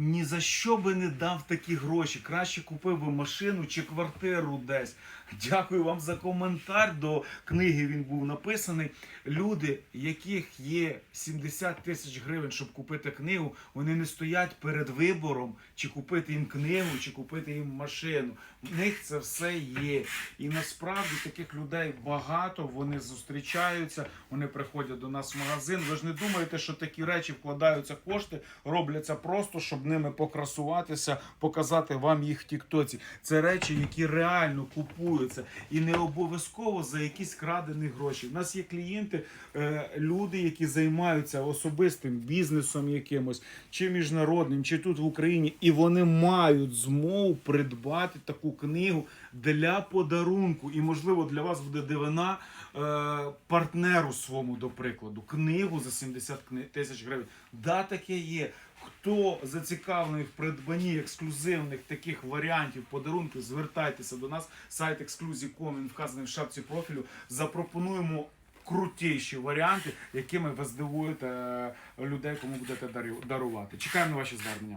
ні за що би не дав такі гроші. Краще купив би машину чи квартиру десь. Дякую вам за коментар. До книги він був написаний. Люди, яких є 70 тисяч гривень, щоб купити книгу, вони не стоять перед вибором, чи купити їм книгу, чи купити їм машину. В них це все є. І насправді таких людей багато. Вони зустрічаються, вони приходять до нас в магазин. Ви ж не думаєте, що такі речі вкладаються кошти, робляться просто, щоб ними покрасуватися, показати вам їх в Тіктоці. Це речі, які реально купуються, і не обов'язково за якісь крадені гроші. У нас є клієнти, е, люди, які займаються особистим бізнесом якимось, чи міжнародним, чи тут в Україні, і вони мають змогу придбати таку книгу для подарунку. І можливо для вас буде дивина партнеру своєму, до прикладу, книгу за 70 тисяч гривень. Да, таке є. Хто зацікавлений в придбанні ексклюзивних таких варіантів подарунків, звертайтеся до нас. Сайт Exclusive.com, він вказаний в шапці профілю. Запропонуємо крутіші варіанти, якими ви здивуєте е, людей, кому будете дарувати. Чекаємо на ваші звернення.